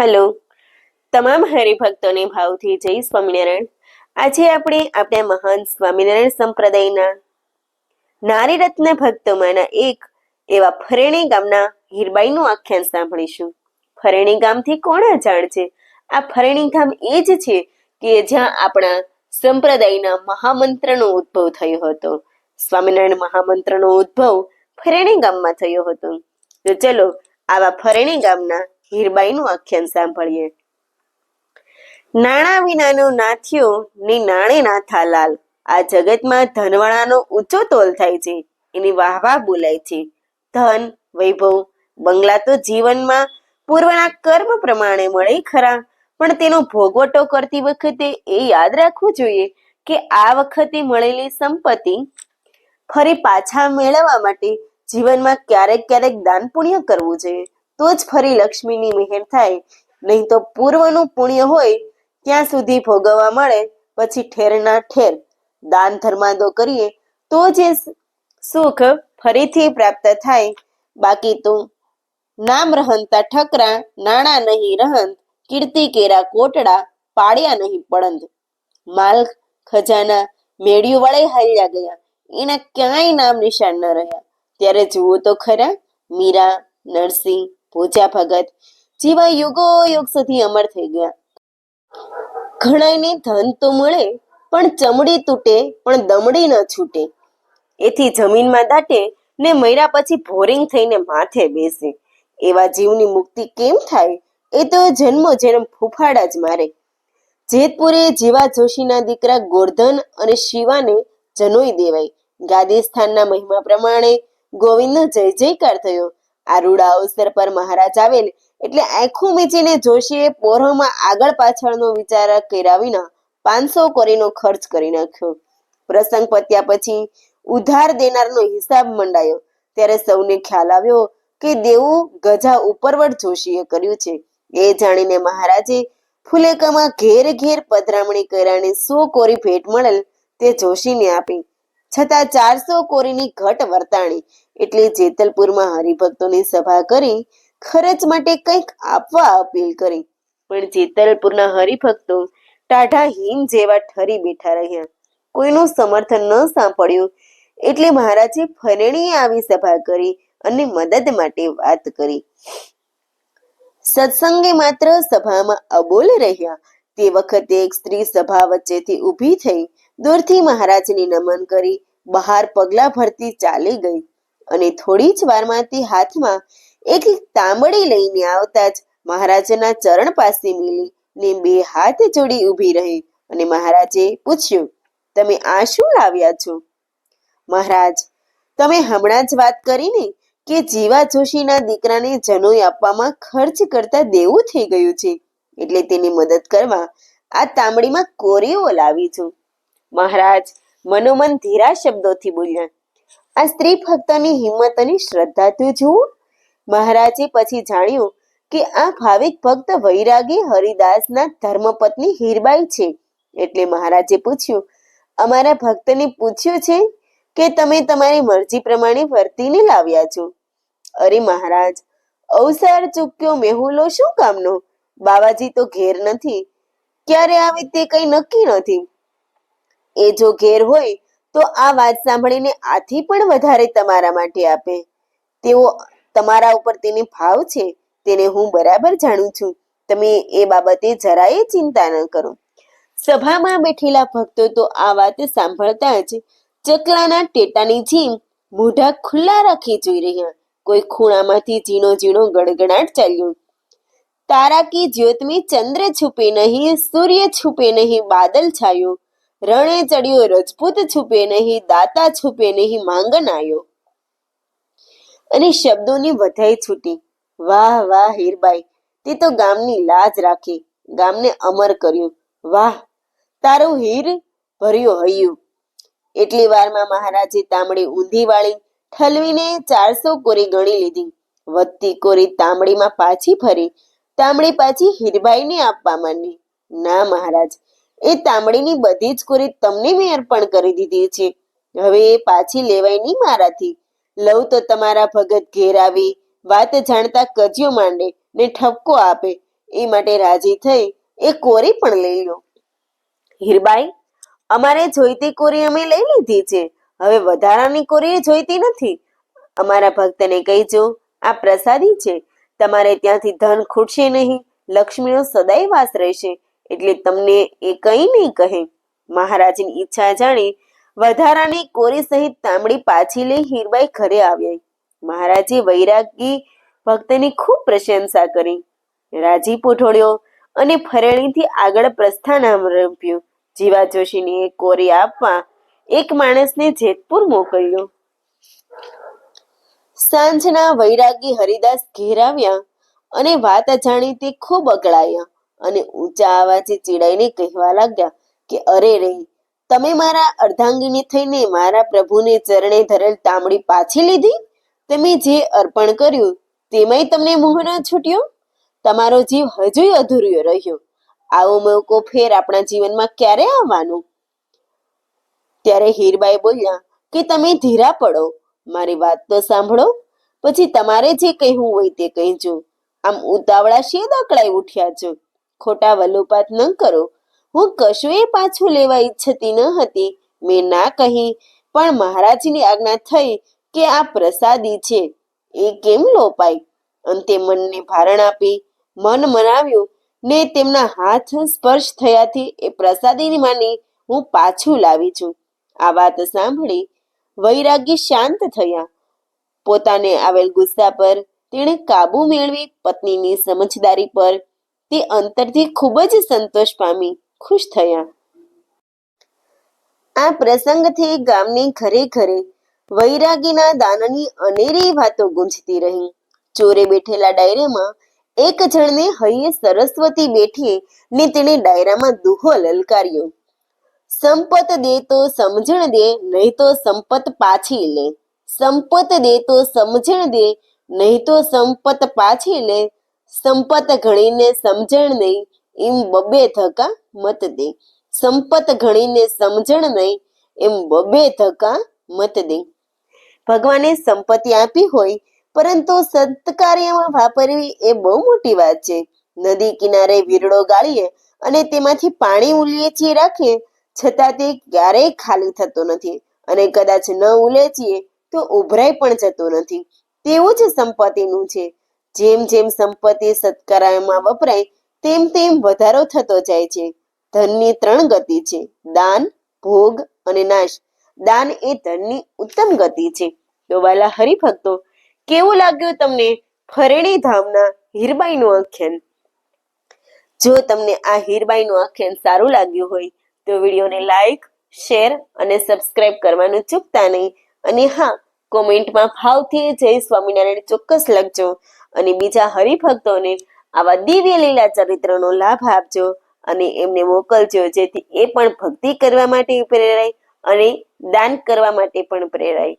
Hello. તમામ હરિભક્તોને ભાવથી જય સ્વામિનારાયણ. આજે આપણે આપણા મહાન સ્વામિનારાયણ સંપ્રદાયના નારી રત્ન ભક્તોમાંના એક એવા ફરેણી ગામના હીરબાઈનું આખ્યાન સાંભળીશું. ફરેણી ગામથી કોણ અજાણ છે? આ ફરેણી ગામ એ જ છે કે જ્યાં આપણા સંપ્રદાયના મહામંત્રનો ઉદ્ભવ થયો હતો. સ્વામિનારાયણ મહામંત્રનો ઉદ્ભવ ફરેણી ગામમાં થયો હતો. તો ચલો આવા ફરેણી ગામના હીરબાઈનું આખ્યાન સાંભળીએ. નાણા વિનાનું નાથ્યો ને નાણે નાથા લાલ. આ જગતમાં ધનવાળાનો ઊંચો તોલ થાય છે. એની વાહ વાહ બોલાય છે. ધન, વૈભવ, બંગલા તો જીવનમાં પૂર્વના કર્મ પ્રમાણે મળે ખરા. પણ તેનો ભોગવટો કરતી વખતે એ યાદ રાખવું જોઈએ કે આ વખતે મળેલી સંપત્તિ ફરી પાછા મેળવવા માટે જીવનમાં ક્યારેક ક્યારેક દાન પુણ્ય કરવું જોઈએ. તો જ ફરી લક્ષ્મીની મહેર થાય. નહીં તો પૂર્વનું પુણ્ય હોય, ત્યાં સુધી ભોગવવા મળે, પછી ઠેરના ઠેર. દાન ધર્માદો કરીએ, તો જે સુખ ફરીથી પ્રાપ્ત થાય. બાકી તો નામ રહંતા ઠકરા, નાણા નહીં રહંત, કીર્તિ કેરા કોટડા પાડ્યા નહીં પડંદ માલ ખજાના મેળ્યું વળે હાલ્યા ગયા, એના ક્યાંય નામ નિશાન ન રહ્યા. ત્યારે જુઓ તો ખરા, મીરા, નરસિંહ ભોજા ભગત. જેવા યુગો યુગ સુધી અમર થઈ ગયા. ઘણાને ધન તો મળે, પણ ચમડી તૂટે, પણ દમડી ન છૂટે. એથી જમીનમાં દાટે ને મર્યા પછી ભોરિંગ થઈને માથે બેસે. એવા જીવની મુક્તિ કેમ થાય? એ તો જન્મો જન્મ ફૂફાડા જ મારે. જેતપુરે જીવા જોશીના દીકરા ગોરધન અને શિવાને જનોઈ દેવાય. ગાદી સ્થાનના મહિમા પ્રમાણે ગોવિંદનો જય જયકાર થયો. આ રૂડા અવસર પર મહારાજ આવેલ એટલે આંખો મીચીને જોશીએ પોરોમાં આગળ પાછળનો વિચાર કર્યા પાંચસો કોરીનો ખર્ચ કરી નાખ્યો. પ્રસંગ પત્યા પછી ઉધાર દેનારનો હિસાબ મંડાયો. ત્યારે સૌને ખ્યાલ આવ્યો કે દેવું ગજા ઉપરવટ જોશીએ કર્યું છે. એ જાણીને મહારાજે ફુલેકામાં ઘેર ઘેર પધરામણી કર્યાની સો કોરી ભેટ મળેલ તે જોશીને આપી. છતાં ચારસો કોરીની ઘટ વર્તાણી એટલે જેતલપુરમાં હરિભક્તોની સભા કરી ખર્ચ માટે કંઈક આપવા અપીલ કરી. પણ જેતલપુરના હરિભક્તો ટાઢા હિમ જેવા ઠરી બેઠા રહ્યા. કોઈનું સમર્થન ન સાંભળ્યું એટલે મહારાજે ફરેણીએ આવી સભા કરી અને મદદ માટે વાત કરી. સત્સંગે માત્ર સભામાં અબોલ રહ્યા. તે વખતે એક સ્ત્રી સભા વચ્ચેથી ઊભી થઈ દૂરથી મહારાજને નમન કરી બહાર પગલા ભરતી ચાલી ગઈ. અને થોડી જ વારમાં તે હાથમાં એક તાંબડી લઈને આવતા જ મહારાજના ચરણ પાસે મિલી ને બે હાથ જોડી ઊભી રહી અને મહારાજે પૂછ્યું, તમે આ શું લાવ્યા છો? મહારાજ, તમે હમણાં જ વાત કરીને કે જીવા જોશીના દીકરાને જનોઈ આપવામાં ખર્ચ કરતા દેવું થઈ ગયું છે, એટલે તેની મદદ કરવા આ તાંબડીમાં કોરીઓ લાવી છું. મહારાજ મનોમન ધીરા શબ્દોથી બોલ્યા આ સ્ત્રી ભક્તની હિંમત અને શ્રદ્ધા તો જુઓ મહારાજે પછી જાણ્યું કે આ ભાવિક ભક્ત વૈરાગી હરિદાસના ધર્મપત્ની હીરબાઈ છે. એટલે મહારાજે પૂછ્યું, અમારા ભક્તને પૂછ્યું છે કે તમે તમારી મરજી પ્રમાણે વર્તીને લાવ્યા છો? અરે મહારાજ, અવસર ચૂક્યો મેહુલો શું કામનો? બાવાજી તો ઘેર નથી. ક્યારે આવે તે કઈ નક્કી નથી. એ જો ઘેર હોય તો આ વાત સાંભળીને આથી પણ વધારે તમારા માટે આપે. તેઓ તમારા ઉપર તેને ભાવ છે, તેને હું બરાબર જાણું છું. તમે એ બાબતે જરાય ચિંતા ન કરો. સભામાં બેઠેલા ભક્તો તો આ વાત સાંભળતા જ ચકલાના ટેટાની જેમ મોઢા ખુલ્લા રાખી જોઈ રહ્યા. કોઈ ખૂણામાંથી ઝીણો ઝીણો ગડગડાટ ચાલ્યો. તારા કી જ્યોત ચંદ્ર છુપે નહીં, સૂર્ય છુપે નહીં, બાદલ છાયો. રણે ચડ્યો, રજપૂત છુપે નહીં, દાતા છુપે નહીં માંગન આવ્યો અને શબ્દોની વધાઈ છૂટી. વાહ વાહ, હીરબાઈ, તે તો ગામની લાજ રાખી, ગામને અમર કર્યું. વાહ, તારું હીર ભર્યું હૈયું. એટલી વારમાં મહારાજે તાંબડી ઊંધી વાળી ઠલવીને ચારસો કોરી ગણી લીધી. વધતી કોરી તાંબડીમાં પાછી ફરી. તાંબડી પાછી હીરબાઈને આપવા માંડી. ના, મહારાજ એ તાંબડીની બધી જ કોરી તમને મેં અર્પણ કરી દીધી છે. હવે એ પાછી લેવાય નહીં મારાથી. લઉં તો તમારા ભગત ઘેર આવી, વાત જાણતા કજિયો માંડે, ને ઠપકો આપે. એ માટે રાજી થઈ, એ કોરી પણ લઈ લો. હીરબાઈ, અમારે જોઈતી કોરી અમે લઈ લીધી છે. હવે વધારાની કોરી જોઈતી નથી. અમારા ભક્તને કહીજો, આ પ્રસાદી છે. તમારે ત્યાંથી ધન ખૂટશે નહીં. લક્ષ્મીનો સદાય વાસ રહેશે. એટલે તમને એ કંઈ નહીં કહે. મહારાજની ઈચ્છા જાણી વધારાની કોરી સહિત તાંબડી પાછી લઈ હીરબાઈ ઘરે આવ્યા. મહારાજે વૈરાગી ભક્તની ખૂબ પ્રશંસા કરી. રાજી ઢોળ્યો અને ફરેણીથી આગળ પ્રસ્થાન આરંભ્યું. જીવા જોશીને એ કોરી આપવા એક માણસને જેતપુર મોકલ્યો. સાંજના વૈરાગી હરિદાસ ઘેર આવ્યા અને વાત અજાણી તે ખૂબ અકળાયા. અને ઊંચા અવાજે ચીડાઈને કહેવા લાગ્યા કે, અરે રે, તમે મારા અર્ધાંગીની થઈને મારા પ્રભુને ચરણે ધરેલ તાંબડી પાછી લીધી? તમે જે અર્પણ કર્યું તેમાંય તમને મોહ ન છૂટ્યો? તમારો જીવ હજુય અધૂર્યો રહ્યો. આવો મોકો ફેર આપણા જીવનમાં ક્યારે આવવાનો? ત્યારે હીરબાઈ બોલ્યા કે, તમે ધીરા પડો, મારી વાત તો સાંભળો. પછી તમારે જે કહેવું હોય તે કહેજો. આમ ઉતાવળા શેદ અકળાઈ ઉઠ્યા છો? ખોટા વલોપાત ન કરો. હું કશું એ પાછું લેવા ઈચ્છતી ન હતી. મેં ના કહી, પણ મહારાજની આજ્ઞા થઈ કે આ પ્રસાદી છે. એ કેમ લોપાય? અંતે મનને ભારણ આપી, મન મનાવ્યું, ને તેમના હાથ સ્પર્શ થયાથી એ પ્રસાદીની માની હું પાછું લાવી છું. આ વાત સાંભળી વૈરાગી શાંત થયા. પોતાને આવેલ ગુસ્સા પર તેણે કાબુ મેળવી પત્નીની સમજદારી પર તે અંતરથી ખૂબ જ સંતોષ પામી, ખુશ થયા. આ પ્રસંગથી ગામની ઘરે ઘરે વૈરાગીના દાનની અનેરી વાતો ગુંજતી રહી. ચોરે બેઠેલા ડાયરામાં એક જણને હૈયે સરસ્વતી બેઠી ને તેણે ડાયરામાં દુહો લલકાર્યો. સંપત દે તો સમજણ દે, નહીં તો સંપત પાછી લે. સંપત દે તો સમજણ દે, નહીં તો સંપત પાછી લે. સંપત ઘણીને સમજણ નહીં, એમ બબે ધકા મત દે. સંપત ઘણીને સમજણ નહીં, એમ બબે ધકા મત દે. ભગવાને સંપત્તિ આપી હોય, પરંતુ સત્કાર્યમાં વાપરવી એ બહુ મોટી વાત છે. નદી કિનારે વીરડો ગાળીએ અને તેમાંથી પાણી ઉલેચી રાખીએ, છતાં તે ક્યારેય ખાલી થતો નથી. અને કદાચ ન ઉલેચીએ તો ઉભરાઈ પણ જતો નથી. તેવું જ સંપત્તિનું છે. જેમ જેમ સંપત્તિ સત્કારમાં વપરાય, તેમ તેમ વધારો થતો જાય છે. ધનની ત્રણ ગતિ છે. દાન, ભોગ અને નાશ. દાન એ ધનની ઉત્તમ ગતિ છે. તો વાલા હરિભક્તો, કેવું લાગ્યું તમને ફરેણી ધામના હીરબાઈનું આખ્યાન? જો તમને આ હીરબાઈનું આખ્યાન સારું લાગ્યું હોય, તો વિડીયોને લાઈક, શેર અને સબસ્ક્રાઇબ કરવાનું ચૂકતા નહીં. અને હા, કોમેન્ટમાં ભાવથી જય સ્વામિનારાયણ ચોક્કસ લખજો. અને બીજા હરિભક્તોને આવા દિવ્ય લીલા ચરિત્રનો લાભ આપજો અને એમને મોકલજો, જેથી એ પણ ભક્તિ કરવા માટે પ્રેરાય અને દાન કરવા માટે પણ પ્રેરાય.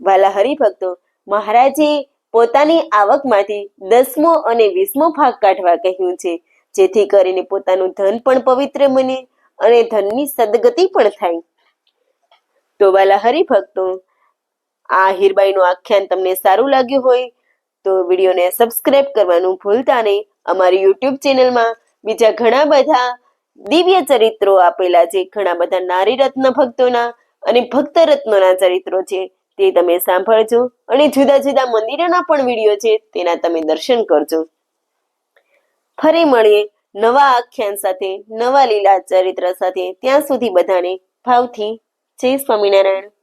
વાલા હરિભક્તો, મહારાજે પોતાની આવકમાંથી દસમો અને વીસમો ભાગ કાઢવા કહ્યું છે, જેથી કરીને પોતાનું ધન પણ પવિત્ર બને અને ધનની સદગતિ પણ થાય. તો વાલા હરિભક્તો, આ હીરબાઈનું આખ્યાન તમને સારું લાગ્યું હોય તો વિડીયોને સબસ્ક્રાઇબ કરવાનું ભૂલતા નહીં. અમારી યુટ્યુબ ચેનલમાં બીજા ઘણા બધા દિવ્ય ચરિત્રો આપેલા છે. ઘણા બધા નારી રત્ન ભક્તોના અને ભક્ત રત્નોના ચરિત્રો છે. તે તમે સાંભળજો અને જુદા જુદા મંદિરોના પણ વીડિયો છે. તેના તમે દર્શન કરજો. ફરી મળીએ નવા આખ્યાન સાથે, નવા લીલા ચરિત્ર સાથે. ત્યાં સુધી બધાને ભાવથી જય સ્વામિનારાયણ.